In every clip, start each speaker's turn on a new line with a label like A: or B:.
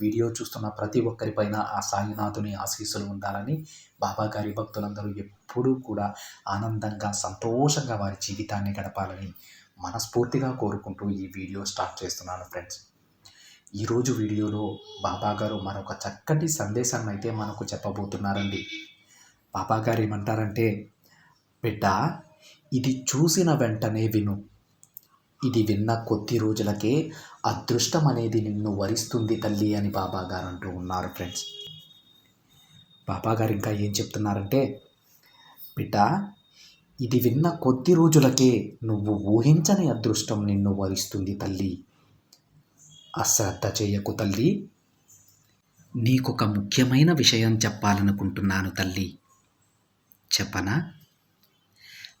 A: Video చూస్తున్న ప్రతి ఒక్కరిపైన ఆ సాయినాథుని ఆశీస్సులు ఉండాలని బాబా గారి భక్తులందరూ ఎప్పుడూ కూడా ఆనందంగా సంతోషంగా వారి జీవితాన్ని గడపాలని మనస్ఫూర్తిగా కోరుకుంటూ ఈ వీడియో స్టార్ట్ చేస్తున్నాను ఫ్రెండ్స్. ఈరోజు వీడియోలో బాబా గారు మరొక చక్కటి సందేశాన్ని అయితే మనకు చెప్పబోతున్నారండి. బాబా గారు ఏమంటారంటే బిడ్డ ఇది చూసిన వెంటనే విను. ఇది విన్న కొద్ది రోజులకే అదృష్టం అనేది నిన్ను వరిస్తుంది తల్లి అని బాబాగారు అంటూ ఉన్నారు ఫ్రెండ్స్. బాబాగారు ఇంకా ఏం చెప్తున్నారంటే బిడ్డ ఇది విన్న కొద్ది రోజులకే నువ్వు ఊహించని అదృష్టం నిన్ను వరిస్తుంది తల్లి. అశ్రద్ధ చేయకు తల్లి. నీకొక ముఖ్యమైన విషయం చెప్పాలనుకుంటున్నాను తల్లి. చెప్పనా?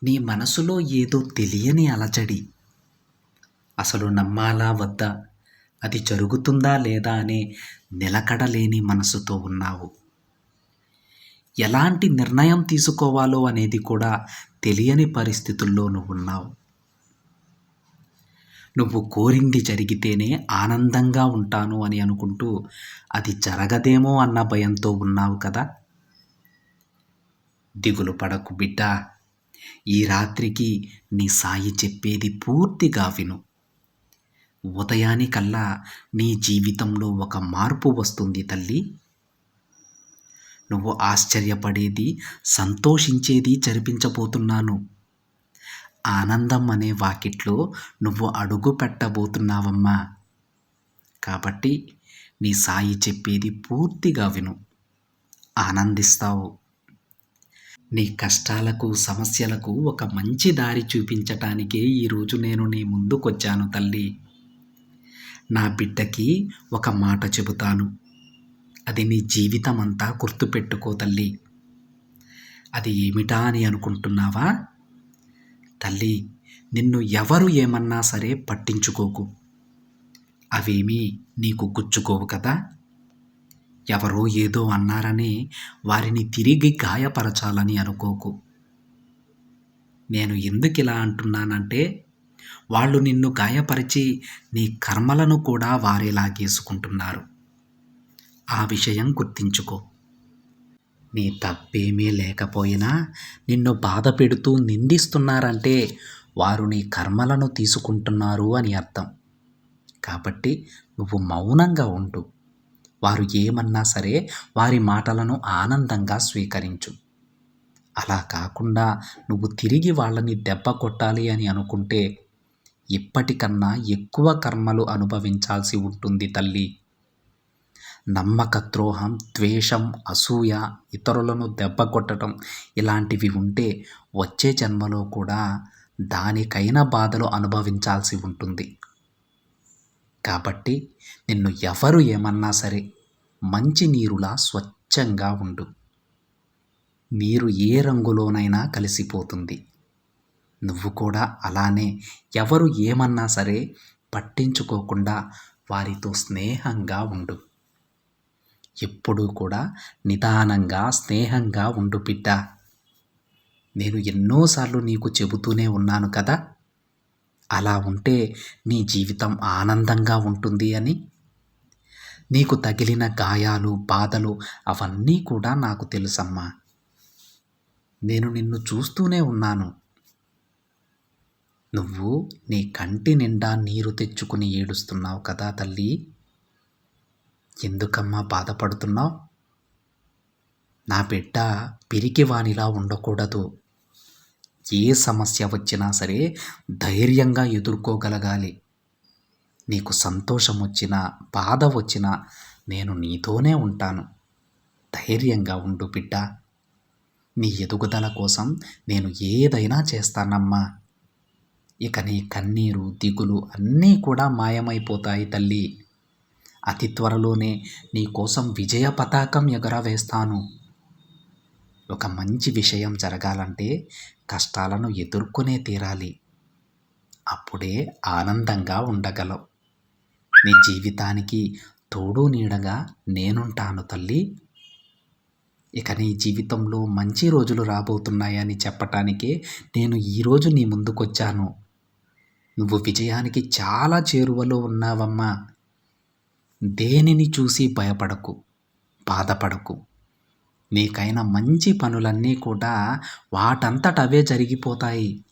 A: నీ మనసులో ఏదో తెలియని అలజడి అసలు నమ్మాలా వద్దా? అది జరుగుతుందా లేదా అనే నిలకడలేని మనసుతో ఉన్నావు. ఎలాంటి నిర్ణయం తీసుకోవాలో అనేది కూడా తెలియని పరిస్థితుల్లో నువ్వు ఉన్నావు. నువ్వు కోరింది జరిగితేనే ఆనందంగా ఉంటాను అని అనుకుంటూ అది జరగదేమో అన్న భయంతో ఉన్నావు కదా? దిగులు పడకు బిడ్డ. ఈ రాత్రికి నీ సాయి చెప్పేది పూర్తిగా విను. ఉదయానికల్లా నీ జీవితంలో ఒక మార్పు వస్తుంది తల్లి. నువ్వు ఆశ్చర్యపడేది సంతోషించేది జరిపించబోతున్నాను. ఆనందం అనే వాకిట్లో నువ్వు అడుగు పెట్టబోతున్నావమ్మా. కాబట్టి నీ సాయి చెప్పేది పూర్తిగా విను. ఆనందిస్తావు. నీ కష్టాలకు సమస్యలకు ఒక మంచి దారి చూపించటానికే ఈరోజు నేను నీ ముందుకొచ్చాను తల్లి. నా బిడ్డకి ఒక మాట చెబుతాను. అది నీ జీవితం అంతా గుర్తుపెట్టుకో తల్లి. అది ఏమిటా అని అనుకుంటున్నావా? తల్లి నిన్ను ఎవరు ఏమన్నా సరే పట్టించుకోకు. అవేమీ నీకు గుచ్చుకోవు కదా? ఎవరో ఏదో అన్నారని వారిని తిరిగి గాయపరచాలని అనుకోకు. నేను ఎందుకు ఇలా అంటున్నానంటే వాళ్ళు నిన్ను గాయపరిచి నీ కర్మలను కూడా వారే లాగేసుకుంటున్నారు ఆ విషయం గుర్తించుకో. నీ తప్పేమీ లేకపోయినా నిన్ను బాధ పెడుతూ నిందిస్తున్నారంటే వారు నీ కర్మలను తీసుకుంటున్నారు అని అర్థం. కాబట్టి నువ్వు మౌనంగా ఉండు. వారు ఏమన్నా సరే వారి మాటలను ఆనందంగా స్వీకరించు. అలా కాకుండా నువ్వు తిరిగి వాళ్ళని దెబ్బ కొట్టాలి అని అనుకుంటే ఇప్పటికన్నా ఎక్కువ కర్మలు అనుభవించాల్సి ఉంటుంది తల్లి. నమ్మక ద్రోహం ద్వేషం అసూయ ఇతరులను దెబ్బ కొట్టడం ఇలాంటివి ఉంటే వచ్చే జన్మలో కూడా దానికైన బాధలు అనుభవించాల్సి ఉంటుంది. కాబట్టి నిన్ను ఎవరు ఏమన్నా సరే మంచి నీరులా స్వచ్ఛంగా ఉండు. నీరు ఏ రంగులోనైనా కలిసిపోతుంది. నువ్వు కూడా అలానే. ఎవరు ఏమన్నా సరే పట్టించుకోకుండా వారితో స్నేహంగా ఉండు. ఎప్పుడూ కూడా నిదానంగా స్నేహంగా ఉండు బిడ్డ నేను ఎన్నోసార్లు నీకు చెబుతూనే ఉన్నాను కదా. అలా ఉంటే నీ జీవితం ఆనందంగా ఉంటుంది అని. నీకు తగిలిన గాయాలు బాధలు అవన్నీ కూడా నాకు తెలుసమ్మా. నేను నిన్ను చూస్తూనే ఉన్నాను. నువ్వు నీ కంటి నిండా నీరు తెచ్చుకుని ఏడుస్తున్నావు కదా తల్లి. ఎందుకమ్మా బాధపడుతున్నావు? నా బిడ్డ పిరికివానిలా ఉండకూడదు. ఏ సమస్య వచ్చినా సరే ధైర్యంగా ఎదుర్కోగలగాలి. నీకు సంతోషం వచ్చినా బాధ వచ్చినా నేను నీతోనే ఉంటాను. ధైర్యంగా ఉండు బిడ్డ. నీ ఎదుగుదల కోసం నేను ఏదైనా చేస్తానమ్మా. ఇక నీ కన్నీరు దిగులు అన్నీ కూడా మాయమైపోతాయి తల్లి. అతి త్వరలోనే నీ కోసం విజయ పతాకం ఎగరవేస్తాను. ఒక మంచి విషయం జరగాలంటే కష్టాలను ఎదుర్కొనే తీరాలి. అప్పుడే ఆనందంగా ఉండగలవు. నీ జీవితానికి తోడు నీడగా నేనుంటాను తల్లి. ఇక నీ జీవితంలో మంచి రోజులు రాబోతున్నాయని చెప్పటానికే నేను ఈరోజు నీ ముందుకొచ్చాను. నువ్వు విజయానికి చాలా చేరువలో ఉన్నావమ్మా. దేనిని చూసి భయపడకు బాధపడకు. నీకైన మంచి పనులన్నీ కూడా వాటంతట అవే జరిగిపోతాయి.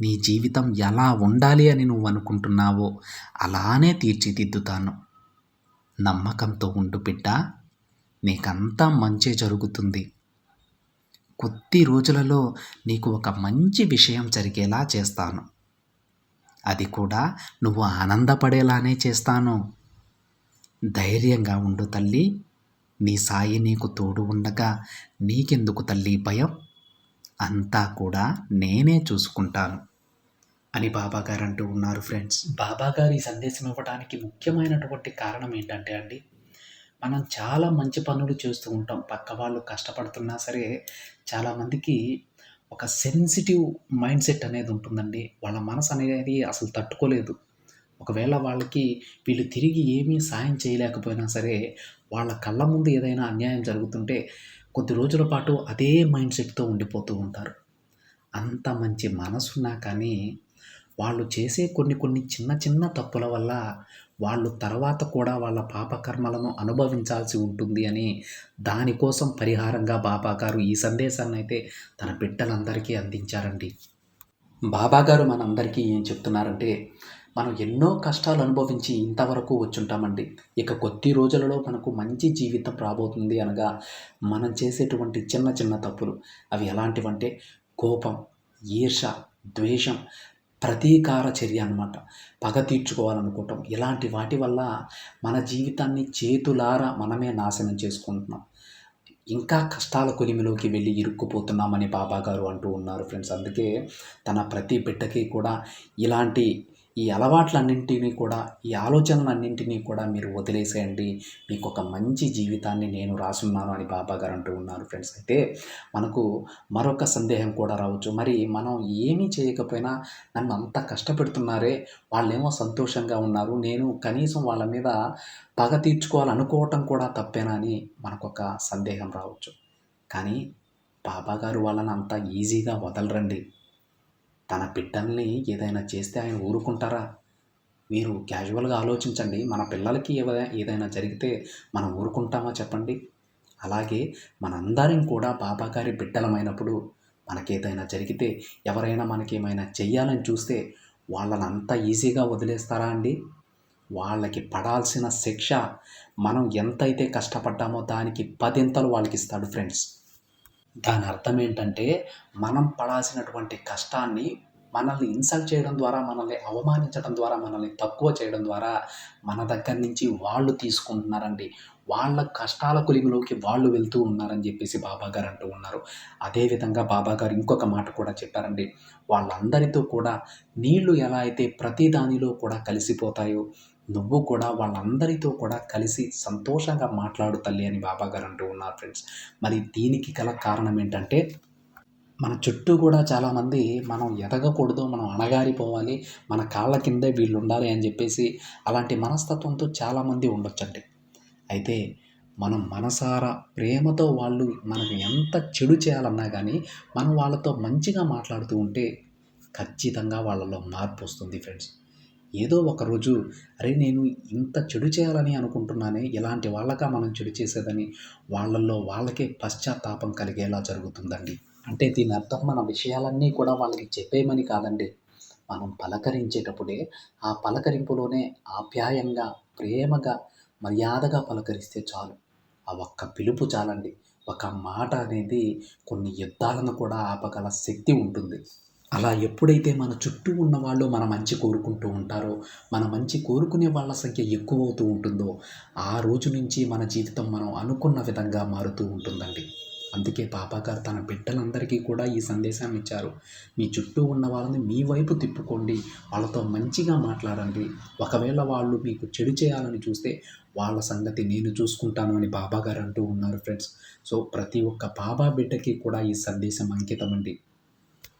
A: నీ జీవితం ఎలా ఉండాలి అని నువ్వు అనుకుంటున్నావో అలానే తీర్చిదిద్దుతాను. నమ్మకంతో ఉండు బిడ్డ నీకంతా మంచి జరుగుతుంది. కొద్ది రోజులలో నీకు ఒక మంచి విషయం జరిగేలా చేస్తాను. అది కూడా నువ్వు ఆనందపడేలానే చేస్తాను. ధైర్యంగా ఉండు తల్లి. నీ సాయి నీకు తోడు ఉండగా నీకెందుకు తల్లి భయం? అంతా కూడా నేనే చూసుకుంటాను అని బాబాగారు అంటూ ఉన్నారు ఫ్రెండ్స్. బాబాగారు ఈ సందేశం ఇవ్వడానికి ముఖ్యమైనటువంటి కారణం ఏంటంటే అండి మనం చాలా మంచి పనులు చేస్తూ ఉంటాం. పక్క వాళ్ళు కష్టపడుతున్నా సరే చాలామందికి ఒక సెన్సిటివ్ మైండ్ సెట్ అనేది ఉంటుందండి. వాళ్ళ మనసు అనేది అసలు తట్టుకోలేదు. ఒకవేళ వాళ్ళకి వీళ్ళు తిరిగి ఏమీ సాయం చేయలేకపోయినా సరే వాళ్ళ కళ్ళ ముందు ఏదైనా అన్యాయం జరుగుతుంటే కొద్ది రోజుల పాటు అదే మైండ్ సెట్తో ఉండిపోతూ ఉంటారు. అంత మంచి మనసున్నా కానీ వాళ్ళు చేసే కొన్ని కొన్ని చిన్న చిన్న తప్పుల వల్ల వాళ్ళు తర్వాత కూడా వాళ్ళ పాపకర్మలను అనుభవించాల్సి ఉంటుంది అని దానికోసం పరిహారంగా బాబా గారు ఈ సందేశాన్ని అయితే తన బిడ్డలందరికీ అందించారండి. బాబా గారు మనందరికీ ఏం చెప్తున్నారంటే మనం ఎన్నో కష్టాలు అనుభవించి ఇంతవరకు వచ్చుంటామండి. ఇక కొద్ది రోజులలో మనకు మంచి జీవితం రాబోతుంది అనగా మనం చేసేటువంటి చిన్న చిన్న తప్పులు. అవి ఎలాంటివంటే కోపం ఈర్ష ద్వేషం ప్రతీకార చర్య అనమాట పగ తీర్చుకోవాలనుకుంటాం. ఇలాంటి వాటి వల్ల మన జీవితాన్ని చేతులారా మనమే నాశనం చేసుకుంటున్నాం. ఇంకా కష్టాల కొలిమిలోకి వెళ్ళి ఇరుక్కుపోతున్నామని బాబాగారు అంటూ ఉన్నారు ఫ్రెండ్స్. అందుకే తన ప్రతి బిడ్డకి కూడా ఇలాంటి ఈ అలవాట్లన్నింటినీ కూడా ఈ ఆలోచనలన్నింటినీ కూడా మీరు వదిలేసేయండి. మీకు ఒక మంచి జీవితాన్ని నేను రాసున్నాను అని బాబా గారు అంటూ ఉన్నారు ఫ్రెండ్స్. అయితే మనకు మరొక సందేహం కూడా రావచ్చు. మరి మనం ఏమీ చేయకపోయినా నన్ను అంత కష్టపెడుతున్నారే వాళ్ళేమో సంతోషంగా ఉన్నారు నేను కనీసం వాళ్ళ మీద పగ తీర్చుకోవాలనుకోవటం కూడా తప్పేనా అని మనకొక సందేహం రావచ్చు. కానీ బాబా గారు వాళ్ళని అంత ఈజీగా వదలరండి. తన బిడ్డల్ని ఏదైనా చేస్తే ఆయన ఊరుకుంటారా? మీరు క్యాజువల్గా ఆలోచించండి. మన పిల్లలకి ఏదైనా జరిగితే మనం ఊరుకుంటామా చెప్పండి? అలాగే మనందరం కూడా బాబాగారి బిడ్డలమైనప్పుడు మనకేదైనా జరిగితే ఎవరైనా మనకేమైనా చెయ్యాలని చూస్తే వాళ్ళని అంత ఈజీగా వదిలేస్తారా అండి? వాళ్ళకి పడాల్సిన శిక్ష మనం ఎంతైతే కష్టపడ్డామో దానికి పదింతలు వాళ్ళకి ఇస్తాడు ఫ్రెండ్స్. దాని అర్థం ఏంటంటే మనం పడాల్సినటువంటి కష్టాన్ని మనల్ని ఇన్సల్ట్ చేయడం ద్వారా మనల్ని అవమానించడం ద్వారా మనల్ని తక్కువ చేయడం ద్వారా మన దగ్గర నుంచి వాళ్ళు తీసుకుంటున్నారండి. వాళ్ళ కష్టాల కొలిమిలోకి వాళ్ళు వెళ్తూ ఉన్నారని చెప్పేసి బాబా గారు అంటూ ఉన్నారు. అదేవిధంగా బాబా గారు ఇంకొక మాట కూడా చెప్పారండి. వాళ్ళందరితో కూడా నీళ్ళు ఎలా అయితే ప్రతి దానిలో కూడా కలిసిపోతాయో నువ్వు కూడా వాళ్ళందరితో కూడా కలిసి సంతోషంగా మాట్లాడు తల్లి అని బాబాగారు అంటూ ఉన్నారు ఫ్రెండ్స్. మరి దీనికి గల కారణం ఏంటంటే మన చుట్టూ కూడా చాలామంది మనం ఎదగకూడదు మనం అణగారిపోవాలి మన కాళ్ళ కిందే వీళ్ళు ఉండాలి అని చెప్పేసి అలాంటి మనస్తత్వంతో చాలామంది ఉండొచ్చండి. అయితే మనం మనసారా ప్రేమతో వాళ్ళు మనకు ఎంత చెడు చేయాలన్నా కానీ మనం వాళ్ళతో మంచిగా మాట్లాడుతూ ఉంటే ఖచ్చితంగా వాళ్ళలో మార్పు వస్తుంది ఫ్రెండ్స్. ఏదో ఒకరోజు అరే నేను ఇంత చెడు చేయాలని అనుకుంటున్నానే ఇలాంటి వాళ్ళగా మనం చెడు చేసేదని వాళ్ళల్లో వాళ్ళకే పశ్చాత్తాపం కలిగేలా జరుగుతుందండి. అంటే దీని అర్థం మన విషయాలన్నీ కూడా వాళ్ళకి చెప్పేయమని కాదండి. మనం పలకరించేటప్పుడే ఆ పలకరింపులోనే ఆప్యాయంగా ప్రేమగా మర్యాదగా పలకరిస్తే చాలు. ఆ ఒక్క పిలుపు చాలండి. ఒక మాట అనేది కొన్ని యుద్ధాలను కూడా ఆపగల శక్తి ఉంటుంది. అలా ఎప్పుడైతే మన చుట్టూ ఉన్న వాళ్ళు మన మంచి కోరుకుంటూ ఉంటారో మన మంచి కోరుకునే వాళ్ళ సంఖ్య ఎక్కువ అవుతూ ఉంటుందో ఆ రోజు నుంచి మన జీవితం మనం అనుకున్న విధంగా మారుతూ ఉంటుందండి. అందుకే పాపగారు తన బిడ్డలందరికీ కూడా ఈ సందేశాన్ని ఇచ్చారు. మీ చుట్టూ ఉన్న వాళ్ళని మీ వైపు తిప్పుకోండి వాళ్ళతో మంచిగా మాట్లాడండి. ఒకవేళ వాళ్ళు మీకు చెడు చేయాలని చూస్తే వాళ్ళ సంగతి నేను చూసుకుంటాను అని బాబాగారు అంటూ ఉన్నారు ఫ్రెండ్స్. సో ప్రతి ఒక్క బాబా బిడ్డకి కూడా ఈ సందేశం అంకితం అండి